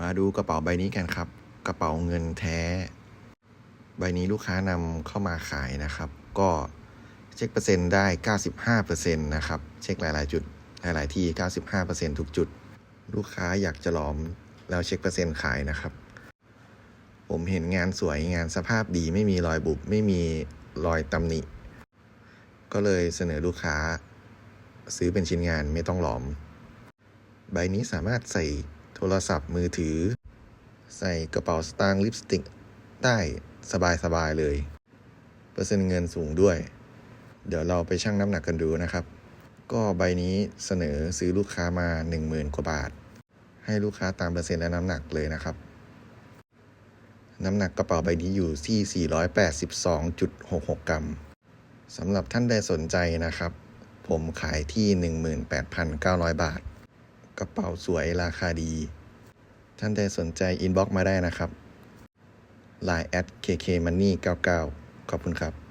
มาดูกระเป๋าใบนี้กันครับ กระเป๋าเงินแท้ ใบนี้ลูกค้านำเข้ามาขายนะครับ ก็เช็คเปอร์เซ็นต์ได้ 95%นะครับ เช็คหลายๆ จุด หลายๆที่ 95%ทุกจุด ลูกค้าอยากจะหลอมแล้วเช็คเปอร์เซ็นต์ขายนะครับ ผมเห็นงานสวยงานสภาพดีไม่มีรอยบุบไม่มีรอยตำหนิ ก็เลยเสนอลูกค้า ซื้อเป็นชิ้นงานไม่ต้องหลอม ใบนี้สามารถใส่ โทรศัพท์มือถือ ใส่กระเป๋าสตางค์ลิปสติกได้สบายๆเลย เปอร์เซ็นต์เงินสูงด้วย เดี๋ยวเราไปชั่งน้ำหนักกันดูนะครับ ก็ใบนี้เสนอซื้อลูกค้ามา 10,000 กว่าบาท ให้ลูกค้าตามเปอร์เซ็นต์และน้ำหนักเลยนะครับ น้ำหนักกระเป๋าใบนี้อยู่ที่ 482.66 กรัมสำหรับท่านใดสนใจนะครับ ผมขายที่ 18,900 บาท กระเป๋าสวยราคาดี ท่านใดสนใจอินบ็อกมาได้นะครับ Line at kkmoney99 ขอบคุณครับ